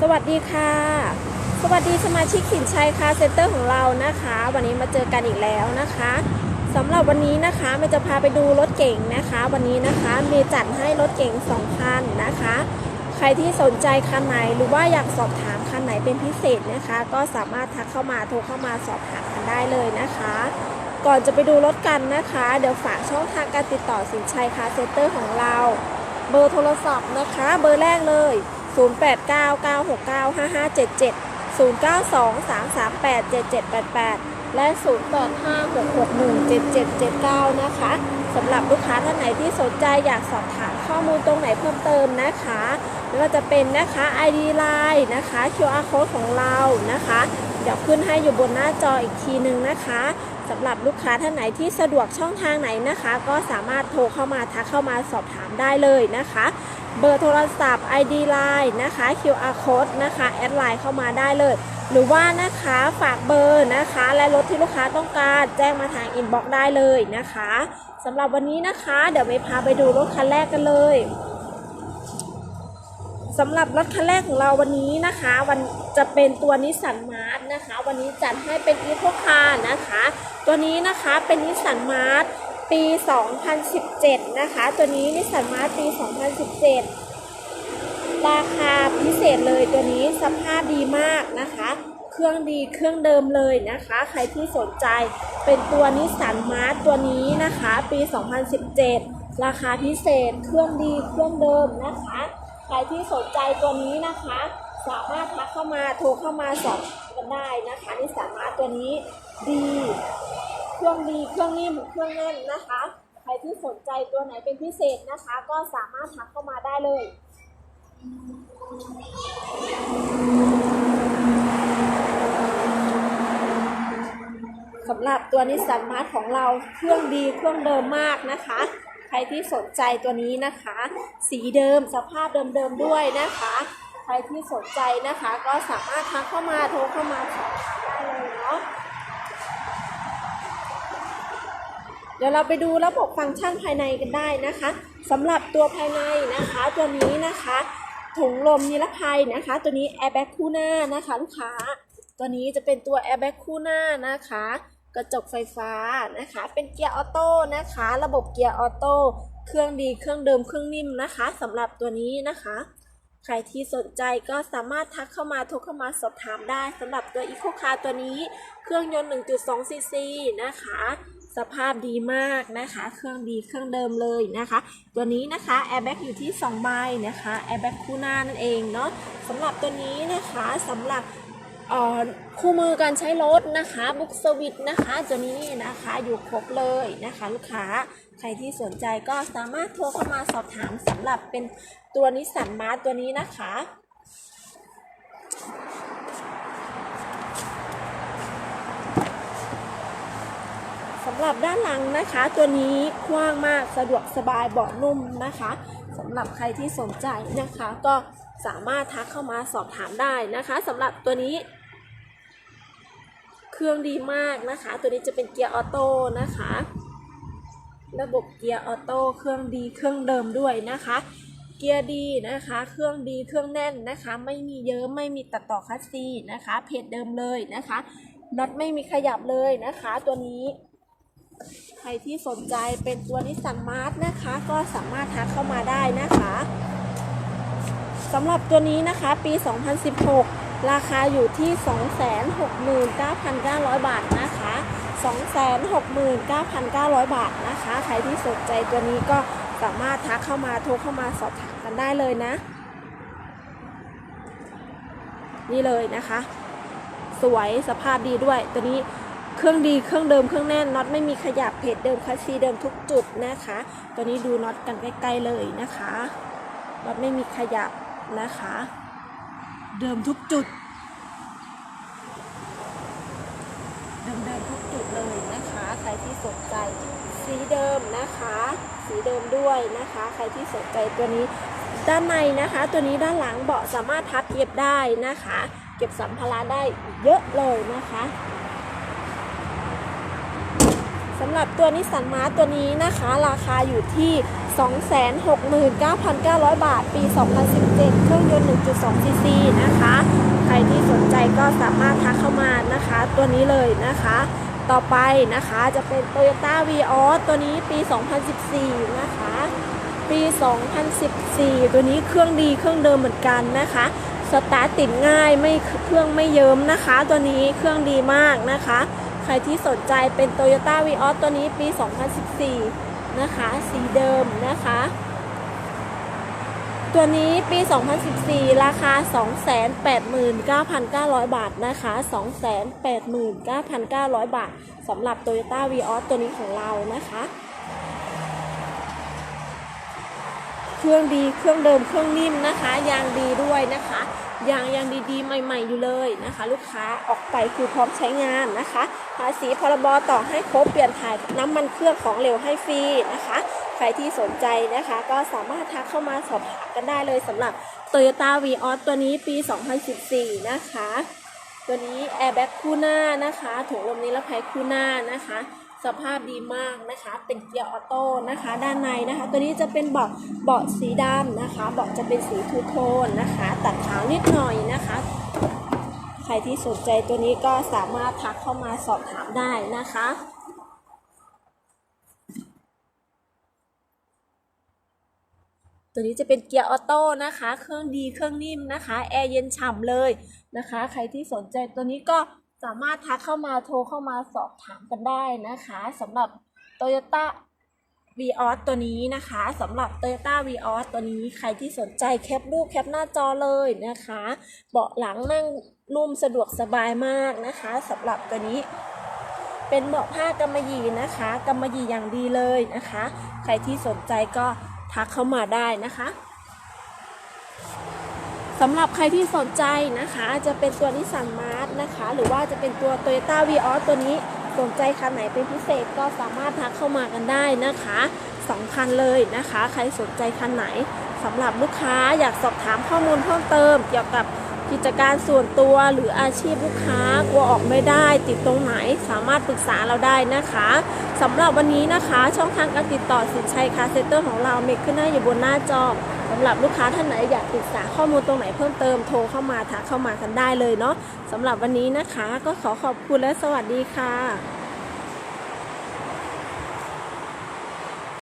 สวัสดีค่ะ สวัสดีสมาชิกสินชัยคาเซ็นเตอร์ของเรานะคะ วันนี้มาเจอกันอีกแล้วนะคะสำหรับวันนี้นะคะเมย์จะพาไปดูรถเก๋งนะคะ วันนี้นะคะเมย์จัดให้รถเก๋งสองคันนะคะ ใครที่สนใจคันไหนหรือว่าอยากสอบถามคันไหนเป็นพิเศษนะคะ ก็สามารถทักเข้ามาโทรเข้ามาสอบถามกันได้เลยนะคะ ก่อนจะไปดูรถกันนะคะ เดี๋ยวฝากช่องทางการติดต่อสินชัยคาเซ็นเตอร์ของเรา เบอร์โทรศัพท์นะคะ เบอร์แรกเลย 0899695577 0923387788 และ 0856617779 นะคะสำหรับลูกค้าท่านไหนที่สนใจอยากสอบถามข้อมูลตรงไหนเพิ่มเติมนะคะไม่ว่าจะเป็นนะคะ ID Line นะคะ QR code ของเรานะคะ เดี๋ยวขึ้นให้อยู่บนหน้าจออีกทีหนึ่งนะคะ สำหรับลูกค้าท่านไหนที่สะดวกช่องทางไหนนะคะ ก็สามารถโทรเข้ามาทักเข้ามาสอบถามได้เลยนะคะ เบอร์โทรศัพท์ ID Line นะคะ QR code นะคะแอดไลน์เข้ามาได้เลย หรือว่านะคะฝากเบอร์นะคะ และรถที่ลูกค้าต้องการแจ้งมาทางอินบ็อกซ์ได้เลยนะคะสำหรับวันนี้นะคะ เดี๋ยวไปพาไปดูรถคันแรกกันเลย สำหรับรถคันแรกของเราวันนี้นะคะ วันจะเป็นตัวนิสสันมาร์ทนะคะ วันนี้จัดให้เป็นอีโคคาร์นะคะ ตัวนี้นะคะเป็นนิสสันมาร์ทปี 2017 นะคะ ตัวนี้นิสสันมาร์ทปี 2017 ราคาพิเศษเลยตัวนี้สภาพดีมากนะคะ เครื่องดีเครื่องเดิมเลยนะคะ ใครที่สนใจเป็นตัวนิสสันมาร์ทตัวนี้นะคะ ปี 2017 ราคาพิเศษเครื่องดีเครื่องเดิมนะคะ ครที่สนใจตัวนี้นะคะ สามารถทักเข้ามาโทรเข้ามาสอบกันได้นะคะนิสสันมาร์ตัวนี้ดีเครื่องดีเครื่องนิ่มเครื่องแน่นนะคะ ใครที่สนใจตัวไหนเป็นพิเศษนะคะ ก็สามารถทักเข้ามาได้เลยสำหรับตัวนิสสันมาร์ทของเราเครื่องดีเครื่องเดิมมากนะคะ ใครที่สนใจตัวนี้นะคะ สีเดิมสภาพเดิมๆด้วยนะคะ ใครที่สนใจนะคะก็สามารถทักเข้ามาโทรเข้ามาสอบถามได้เลยเนาะเดี๋ยวเราไปดูระบบฟังก์ชันภายในกันได้นะคะสำหรับตัวภายในนะคะตัวนี้นะคะถุงลมนิรภัยนะคะ ตัวนี้แอร์แบ็กคู่หน้านะคะ ลูกค้า ตัวนี้จะเป็นตัวแอร์แบ็กคู่หน้านะคะ กระจกไฟฟ้านะคะ เป็นเกียร์ออโต้นะคะ ระบบเกียร์ออโต้เครื่องดีเครื่องเดิมเครื่องนิ่มนะคะสำหรับตัวนี้นะคะ ใครที่สนใจก็สามารถทักเข้ามาโทรเข้ามาสอบถามได้สำหรับตัว Eco Car ตัวนี้ เครื่องยนต์ 1.2 ซีซีนะคะ สภาพดีมากนะคะ เครื่องดีเครื่องเดิมเลยนะคะ ตัวนี้นะคะแอร์แบ็กอยู่ที่2ใบนะคะแอร์แบ็กคู่หน้านั่นเองเนาะสำหรับตัวนี้นะคะสำหรับ คู่มือการใช้รถนะคะบุ๊กสวิตนะคะตัวนี้นะคะอยู่ครบเลยนะคะลูกค้าใครที่สนใจก็สามารถโทรเข้ามาสอบถามสำหรับเป็นตัวนิสสันมาตัวนี้นะคะสำหรับด้านหลังนะคะ ตัวนี้กว้างมากสะดวกสบายเบาะนุ่มนะคะสำหรับใครที่สนใจนะคะ ก็สามารถทักเข้ามาสอบถามได้นะคะสำหรับตัวนี้ รื่องดีมากนะคะ ตัวนี้จะเป็นเกียร์ออโต้นะคะ ระบบเกียร์ออโต้เครื่องดีเครื่องเดิมด้วยนะคะ เกียร์ดีนะคะ เครื่องดีเครื่องแน่นนะคะ ไม่มีเยิ้มไม่มีตัดต่อคัสซีนะคะ เพจเดิมเลยนะคะน็อตไม่มีขยับเลยนะคะ ตัวนี้ ใครที่สนใจเป็นตัวนิสสันมาร์ทนะคะ ก็สามารถทักเข้ามาได้นะคะสำหรับตัวนี้นะคะปี 2016 ราคาอยู่ที่ 269,900 บาทนะคะ 269,900 บาทนะคะ ใครที่สนใจตัวนี้ก็สามารถทักเข้ามาโทรเข้ามาสอบถามกันได้เลยนะ นี่เลยนะคะ สวยสภาพดีด้วย ตัวนี้เครื่องดีเครื่องเดิมเครื่องแน่นน็อตไม่มีขยับเพจเดิมคัสซีเดิมทุกจุดนะคะ ตัวนี้ดูน็อตกันใกล้ๆเลยนะคะน็อตไม่มีขยับนะคะ เดิมทุกจุด เดิมเดิมทุกจุดเลยนะคะ ใครที่สนใจสีเดิมนะคะ สีเดิมด้วยนะคะ ใครที่สนใจตัวนี้ด้านในนะคะ ตัวนี้ด้านหลังเบาะสามารถพับเย็บได้นะคะ เก็บสัมภาระได้เยอะเลยนะคะสำหรับตัวนิสสันมาตัวนี้นะคะ ราคาอยู่ที่ 269,900 บาท ปี 2017 เครื่องยนต์ 1.2 ซีซีนะคะ ใครที่สนใจก็สามารถทักเข้ามานะคะ ตัวนี้เลยนะคะ ต่อไปนะคะจะเป็น Toyota v ีออตัวนี้ปี 2014 นะคะ ปี 2014 ตัวนี้เครื่องดีเครื่องเดิมเหมือนกันนะคะสตาร์ทติดง่ายไม่เครื่องไม่เยิ้มนะคะ ตัวนี้เครื่องดีมากนะคะ ใครที่สนใจเป็น Toyota v ีออตัวนี้ปี 2014 นะคะ สีเดิมนะคะ ตัวนี้ปี 2014 ราคา 289,900 บาทนะคะ 289,900 บาทสำหรับ Toyota Vios ตัวนี้ของเรานะคะ เครื่องดีเครื่องเดิมเครื่องนิ่มนะคะยางดีด้วยนะคะยางยังดีๆ ใหม่ ๆ อยู่เลยนะคะ ลูกค้าออกไปคือพร้อมใช้งานนะคะ ภาษีพรบต่อให้ครบเปลี่ยนถ่ายน้ำมันเครื่องของเหลวให้ฟรีนะคะ ใครที่สนใจนะคะ ก็สามารถทักเข้ามาสอบถามกันได้เลยสำหรับ Toyota v ีออตัวนี้ปี 2014 นะคะ ตัวนี้แอร์แบ็กคู่หน้านะคะถุงลมนิรภัยคู่หน้านะคะ สภาพดีมากนะคะ เป็นเกียร์ออโต้นะคะ ด้านในนะคะ ตัวนี้จะเป็นเบาะเบาะสีดำนะคะ เบาะจะเป็นสีทูโทนนะคะ ตัดขาวนิดหน่อยนะคะ ใครที่สนใจตัวนี้ก็สามารถทักเข้ามาสอบถามได้นะคะตัวนี้จะเป็นเกียร์ออโต้นะคะ เครื่องดีเครื่องนิ่มนะคะ แอร์เย็นฉ่ำเลยนะคะ ใครที่สนใจตัวนี้ก็ สามารถทักเข้ามาโทรเข้ามาสอบถามกันได้นะคะสำหรับ Toyota v ีออตัวนี้นะคะสำหรับ Toyota v ีออตัวนี้ใครที่สนใจแคปรูปแคปหน้าจอเลยนะคะ เบาะหลังนั่งนุ่มสะดวกสบายมากนะคะสำหรับตัวนี้ เป็นเบาะผ้ากำมะหยี่นะคะกำมะหยี่อย่างดีเลยนะคะ ใครที่สนใจก็ทักเข้ามาได้นะคะ สำหรับใครที่สนใจนะคะ จะเป็นตัวนิสสันมาร์ทนะคะ หรือว่าจะเป็นตัว Toyota v ีออตัวนี้สนใจคันไหนเป็นพิเศษก็สามารถทักเข้ามากันได้นะคะสองคันเลยนะคะ ใครสนใจคันไหนสำหรับลูกค้าอยากสอบถามข้อมูลเพิ่มเติม เกี่ยวกับกิจการส่วนตัวหรืออาชีพลูกค้ากลัวออกไม่ได้ติดตรงไหนสามารถปรึกษาเราได้นะคะสำหรับวันนี้นะคะ ช่องทางการติดต่อสินชัยคาเซเตอร์ของเราเมกขึ้นหน้าอยู่บนหน้าจอ สำหรับลูกค้าท่านไหนอยากปรึกษาข้อมูลตรงไหนเพิ่มเติมโทรเข้ามาทักเข้ามากันได้เลยเนาะสำหรับวันนี้นะคะ ก็ขอขอบคุณและสวัสดีค่ะ